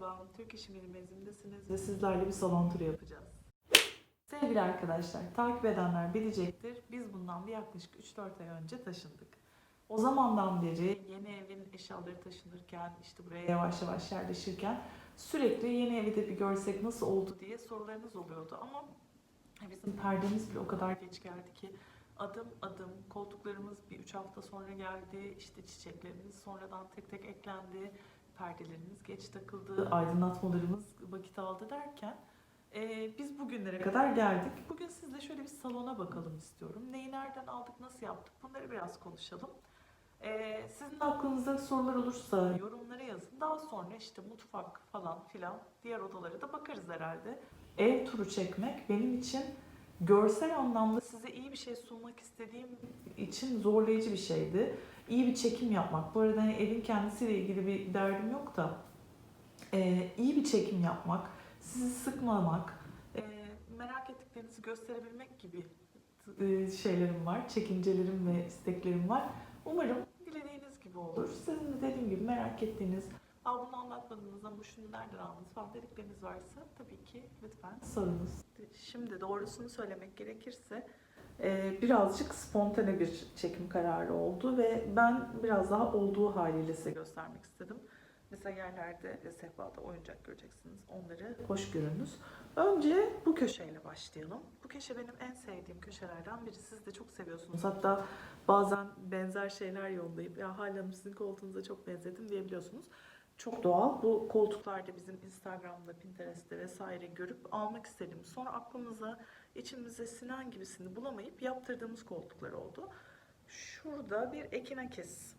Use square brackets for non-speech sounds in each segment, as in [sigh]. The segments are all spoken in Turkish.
Merhaba, Türk İş Minimalizm'desiniz ve sizlerle bir salon turu yapacağız. Sevgili arkadaşlar, takip edenler bilecektir. Biz bundan bir yaklaşık 3-4 ay önce taşındık. O zamandan beri yeni evin eşyaları taşınırken, işte buraya yavaş yavaş yerleşirken sürekli yeni evi de bir görsek nasıl oldu diye sorularınız oluyordu. Ama bizim perdemiz bile o kadar geç geldi ki adım adım koltuklarımız bir 3 hafta sonra geldi. İşte çiçeklerimiz sonradan tek tek eklendi perdelerimiz geç takıldı, aydınlatmalarımız vakit aldı derken e, biz bugünlere kadar geldik. Bugün sizle şöyle bir salona bakalım istiyorum. Neyi nereden aldık, nasıl yaptık bunları biraz konuşalım. E, sizin aklınızda sorular olursa yorumlara yazın. Daha sonra işte mutfak falan filan diğer odalara da bakarız herhalde. Ev turu çekmek benim için görsel anlamda size iyi bir şey sunmak istediğim için zorlayıcı bir şeydi iyi bir çekim yapmak. Bu arada hani evin kendisiyle ilgili bir derdim yok da e, iyi bir çekim yapmak, sizi sıkmamak, e, merak ettiklerinizi gösterebilmek gibi e, şeylerim var, çekincelerim ve isteklerim var. Umarım dilediğiniz gibi olur. Sizin de dediğim gibi merak ettiğiniz, Aa, bunu anlatmadınız ama şunu nereden aldınız falan dedikleriniz varsa tabii ki lütfen sorunuz. Şimdi doğrusunu söylemek gerekirse birazcık spontane bir çekim kararı oldu ve ben biraz daha olduğu haliyle size göstermek istedim. Mesela yerlerde sehpada oyuncak göreceksiniz. Onları hoş görünüz. Önce bu köşeyle başlayalım. Bu köşe benim en sevdiğim köşelerden biri. Siz de çok seviyorsunuz. Hatta bazen benzer şeyler yollayıp ya hala sizin koltuğunuza çok benzedim diyebiliyorsunuz. Çok doğal. Bu koltuklarda bizim Instagram'da, Pinterest'te vesaire görüp almak istediğimiz. Sonra aklımıza içimize sinen gibisini bulamayıp yaptırdığımız koltuklar oldu. Şurada bir Ekinakis,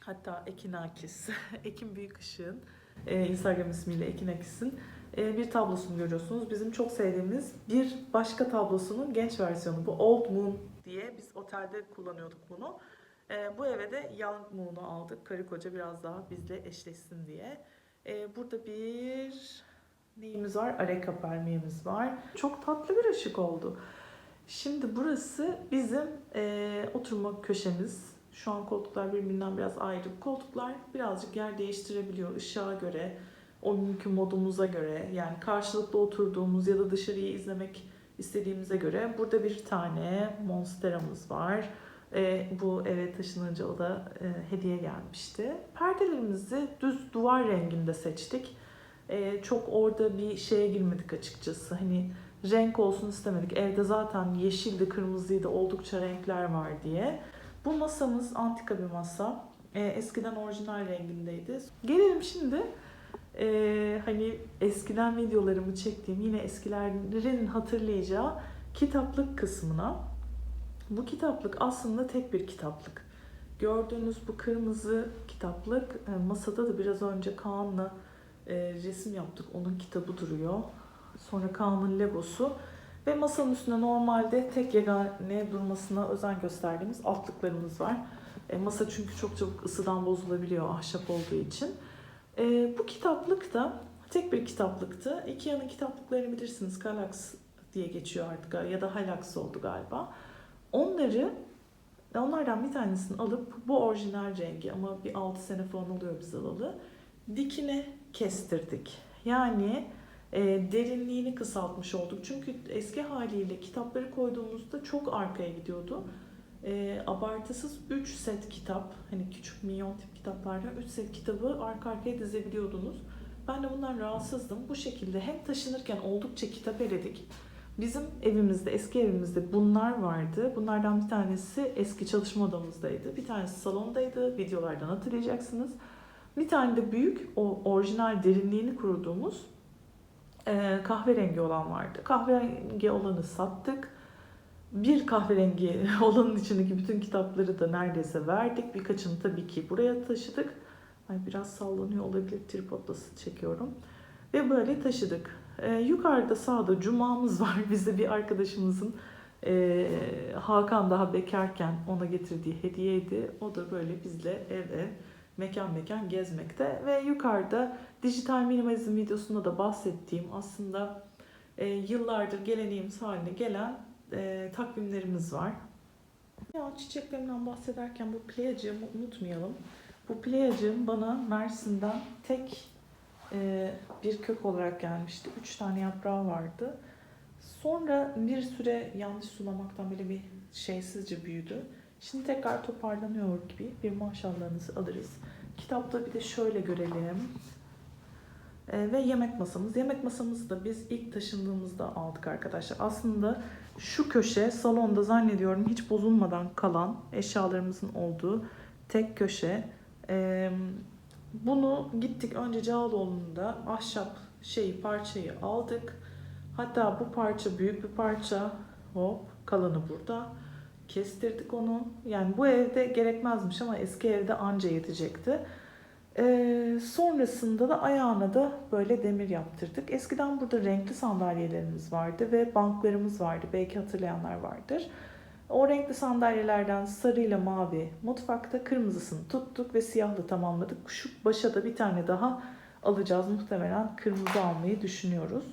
hatta Ekinakis, [laughs] Ekin Büyük Işık'ın e, Instagram ismiyle Ekinakis'in e, bir tablosunu görüyorsunuz. Bizim çok sevdiğimiz bir başka tablosunun genç versiyonu. Bu Old Moon diye biz otelde kullanıyorduk bunu. E, bu eve de Young Moon'u aldık. Karı koca biraz daha bizle eşleşsin diye. E, burada bir neyimiz var? Areka permiyemiz var. Çok tatlı bir ışık oldu. Şimdi burası bizim e, oturma köşemiz. Şu an koltuklar birbirinden biraz ayrı. Koltuklar birazcık yer değiştirebiliyor ışığa göre, o mümkün modumuza göre. Yani karşılıklı oturduğumuz ya da dışarıyı izlemek istediğimize göre. Burada bir tane monsteramız var. E, bu eve taşınınca o da e, hediye gelmişti. Perdelerimizi düz duvar renginde seçtik. E, çok orada bir şeye girmedik açıkçası. Hani renk olsun istemedik. Evde zaten yeşildi, kırmızıydı, oldukça renkler var diye. Bu masamız antika bir masa. E, eskiden orijinal rengindeydi. Gelelim şimdi e, hani eskiden videolarımı çektiğim yine eskilerin hatırlayacağı kitaplık kısmına. Bu kitaplık aslında tek bir kitaplık. Gördüğünüz bu kırmızı kitaplık e, masada da biraz önce Kaan'la e, resim yaptık. Onun kitabı duruyor. Sonra Kaan'ın legosu. Ve masanın üstünde normalde tek yegane durmasına özen gösterdiğimiz altlıklarımız var. E, masa çünkü çok çabuk ısıdan bozulabiliyor ahşap olduğu için. E, bu kitaplık da tek bir kitaplıktı. Ikea'nın kitaplıklarını bilirsiniz. Kallax diye geçiyor artık ya da Halax oldu galiba. Onları onlardan bir tanesini alıp bu orijinal rengi ama bir 6 sene falan oluyor biz alalı. Dikine kestirdik. Yani e, derinliğini kısaltmış olduk. Çünkü eski haliyle kitapları koyduğumuzda çok arkaya gidiyordu. E, abartısız 3 set kitap, hani küçük milyon tip kitaplardan 3 set kitabı arka arkaya dizebiliyordunuz. Ben de bundan rahatsızdım. Bu şekilde hem taşınırken oldukça kitap eledik. Bizim evimizde, eski evimizde bunlar vardı. Bunlardan bir tanesi eski çalışma odamızdaydı. Bir tanesi salondaydı. Videolardan hatırlayacaksınız. Bir tane de büyük, o orijinal derinliğini kurduğumuz e, kahverengi olan vardı. Kahverengi olanı sattık. Bir kahverengi [laughs] olanın içindeki bütün kitapları da neredeyse verdik. Birkaçını tabii ki buraya taşıdık. Ay biraz sallanıyor olabilir. Tripodla çekiyorum. Ve böyle taşıdık. E, yukarıda sağda cumamız [laughs] var. Bize bir arkadaşımızın e, Hakan daha bekarken ona getirdiği hediyeydi. O da böyle bizle ev ev mekan mekan gezmekte ve yukarıda dijital minimalizm videosunda da bahsettiğim aslında e, yıllardır geleneğimiz haline gelen e, takvimlerimiz var. Ya çiçeklerimden bahsederken bu pleyacığımı unutmayalım. Bu pleyacığım bana Mersin'den tek e, bir kök olarak gelmişti. Üç tane yaprağı vardı. Sonra bir süre yanlış sulamaktan böyle bir şeysizce büyüdü. Şimdi tekrar toparlanıyor gibi bir maşallahınızı alırız. Kitapta bir de şöyle görelim. Ee, ve yemek masamız. Yemek masamızı da biz ilk taşındığımızda aldık arkadaşlar. Aslında şu köşe salonda zannediyorum hiç bozulmadan kalan eşyalarımızın olduğu tek köşe. Ee, bunu gittik önce Cağaloğlu'nda ahşap şeyi parçayı aldık. Hatta bu parça büyük bir parça. Hop kalanı burada. Kestirdik onu. Yani bu evde gerekmezmiş ama eski evde anca yetecekti. Ee, sonrasında da ayağına da böyle demir yaptırdık. Eskiden burada renkli sandalyelerimiz vardı ve banklarımız vardı. Belki hatırlayanlar vardır. O renkli sandalyelerden sarıyla mavi, mutfakta kırmızısını tuttuk ve siyahla tamamladık. Şu başa da bir tane daha alacağız. Muhtemelen kırmızı almayı düşünüyoruz.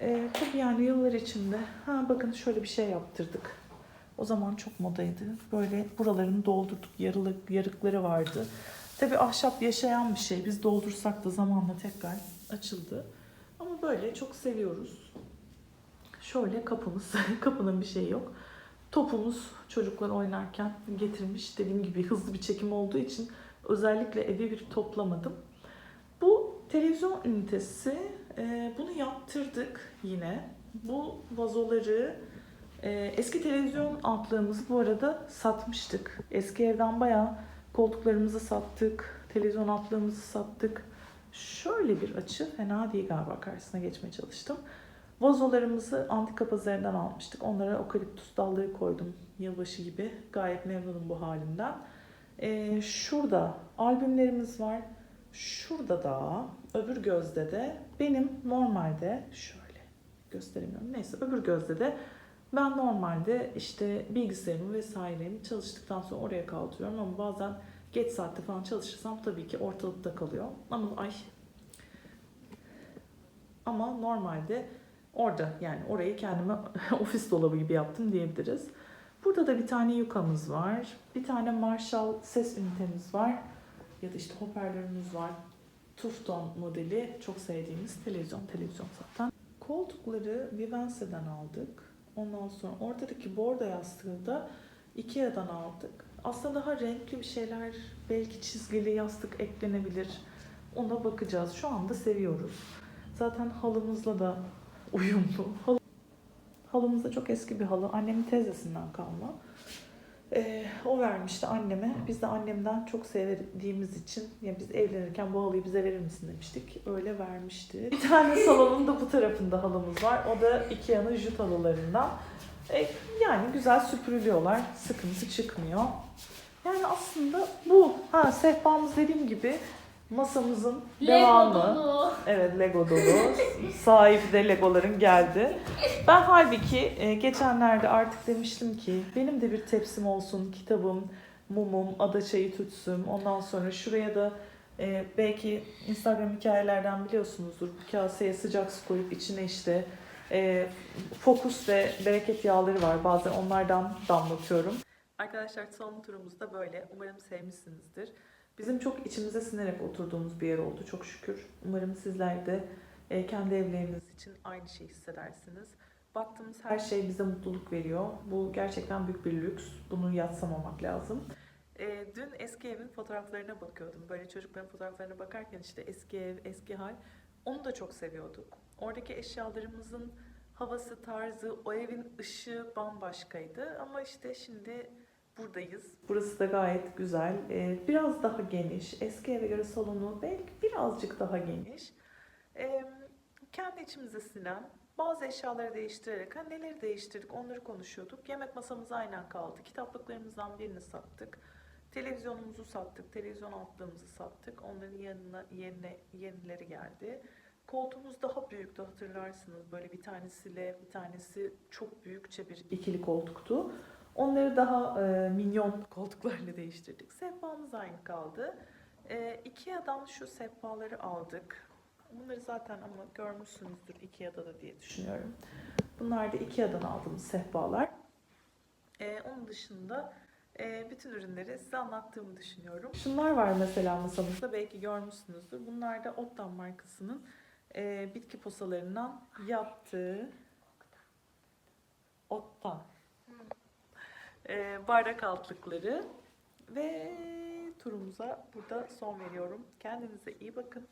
Ee, tabii yani yıllar içinde. Ha bakın şöyle bir şey yaptırdık. O zaman çok modaydı. Böyle buralarını doldurduk. Yarılık, yarıkları vardı. Tabii ahşap yaşayan bir şey. Biz doldursak da zamanla tekrar açıldı. Ama böyle çok seviyoruz. Şöyle kapımız. [laughs] Kapının bir şeyi yok. Topumuz çocuklar oynarken getirmiş. Dediğim gibi hızlı bir çekim olduğu için özellikle evi bir toplamadım. Bu televizyon ünitesi. Bunu yaptırdık yine. Bu vazoları eski televizyon altlığımızı bu arada satmıştık. Eski evden bayağı koltuklarımızı sattık. Televizyon altlığımızı sattık. Şöyle bir açı fena değil galiba karşısına geçmeye çalıştım. Vazolarımızı antika pazarından almıştık. Onlara okaliptus dalları koydum yılbaşı gibi. Gayet memnunum bu halimden. Ee, şurada albümlerimiz var. Şurada da öbür gözde de benim normalde şöyle gösteremiyorum. Neyse öbür gözde de ben normalde işte bilgisayarımı vesairemi çalıştıktan sonra oraya kaldırıyorum ama bazen geç saatte falan çalışırsam tabii ki ortalıkta kalıyor. Ama ay ama normalde orada yani orayı kendime [laughs] ofis dolabı gibi yaptım diyebiliriz. Burada da bir tane yukamız var. Bir tane Marshall ses ünitemiz var. Ya da işte hoparlörümüz var. Tufton modeli çok sevdiğimiz televizyon televizyon zaten. Koltukları Vivense'den aldık. Ondan sonra ortadaki bordo yastığı da Ikea'dan aldık. Aslında daha renkli bir şeyler, belki çizgili yastık eklenebilir. Ona bakacağız. Şu anda seviyoruz. Zaten halımızla da uyumlu. Halı- Halımız da çok eski bir halı. Annemin teyzesinden kalma. Ee, o vermişti anneme. Biz de annemden çok sevdiğimiz için ya biz evlenirken bu halıyı bize verir misin demiştik. Öyle vermişti. Bir tane salonun da bu tarafında halımız var. O da Ikea'nın jüt halılarından. Ee, yani güzel süpürülüyorlar. Sıkıntı çıkmıyor. Yani aslında bu. Ha sehpamız dediğim gibi masamızın devamı. Lego dolu. Evet Lego dolu. Sahibi de Legoların geldi. Ben halbuki e, geçenlerde artık demiştim ki benim de bir tepsim olsun, kitabım, mumum, ada çayı tütsüm. Ondan sonra şuraya da e, belki Instagram hikayelerden biliyorsunuzdur. Bu kaseye sıcak su koyup içine işte e, fokus ve bereket yağları var. Bazen onlardan damlatıyorum. Arkadaşlar son turumuz da böyle. Umarım sevmişsinizdir. Bizim çok içimize sinerek oturduğumuz bir yer oldu çok şükür. Umarım sizler de e, kendi evleriniz için aynı şeyi hissedersiniz. Baktığımız her şey bize mutluluk veriyor. Bu gerçekten büyük bir lüks. Bunu yatsamamak lazım. E, dün eski evin fotoğraflarına bakıyordum. Böyle çocukların fotoğraflarına bakarken işte eski ev, eski hal. Onu da çok seviyorduk. Oradaki eşyalarımızın havası, tarzı, o evin ışığı bambaşkaydı. Ama işte şimdi buradayız. Burası da gayet güzel. Ee, biraz daha geniş. Eski eve göre salonu belki birazcık daha geniş. Ee, kendi içimize sinen bazı eşyaları değiştirerek, ha neleri değiştirdik onları konuşuyorduk. Yemek masamız aynen kaldı. Kitaplıklarımızdan birini sattık. Televizyonumuzu sattık. Televizyon altlığımızı sattık. Onların yanına yerine yenileri geldi. Koltuğumuz daha büyüktü hatırlarsınız. Böyle bir tanesiyle bir tanesi çok büyükçe bir ikili koltuktu. Onları daha e, minyon koltuklarla değiştirdik. Sehpamız aynı kaldı. E, Ikea'dan şu sehpaları aldık. Bunları zaten ama görmüşsünüzdür Ikea'da da diye düşünüyorum. Bunlar da Ikea'dan aldığımız sehpalar. E, onun dışında e, bütün ürünleri size anlattığımı düşünüyorum. Şunlar var mesela masamızda belki görmüşsünüzdür. Bunlar da Ottan markasının e, bitki posalarından yaptığı Ottan e, bardak altlıkları ve turumuza burada son veriyorum. Kendinize iyi bakın.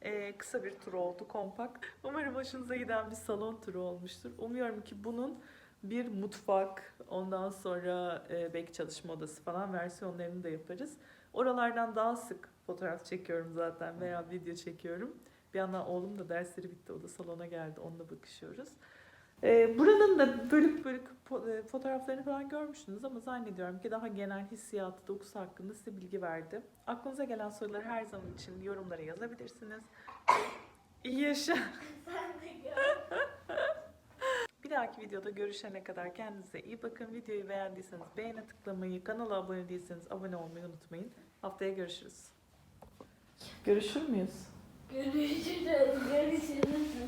E, kısa bir tur oldu, kompakt. Umarım hoşunuza giden bir salon turu olmuştur. Umuyorum ki bunun bir mutfak, ondan sonra e, belki çalışma odası falan versiyonlarını da yaparız. Oralardan daha sık fotoğraf çekiyorum zaten veya video çekiyorum. Bir yandan oğlum da dersleri bitti, o da salona geldi, onunla bakışıyoruz. Ee, buranın da bölük bölük e, fotoğraflarını falan görmüşsünüz ama zannediyorum ki daha genel hissiyatı, dokusu hakkında size bilgi verdi. Aklınıza gelen soruları her zaman için yorumlara yazabilirsiniz. İyi yaşa. [laughs] Bir dahaki videoda görüşene kadar kendinize iyi bakın. Videoyu beğendiyseniz beğene tıklamayı, kanala abone değilseniz abone olmayı unutmayın. Haftaya görüşürüz. Görüşür müyüz? Görüşürüz. Görüşürüz.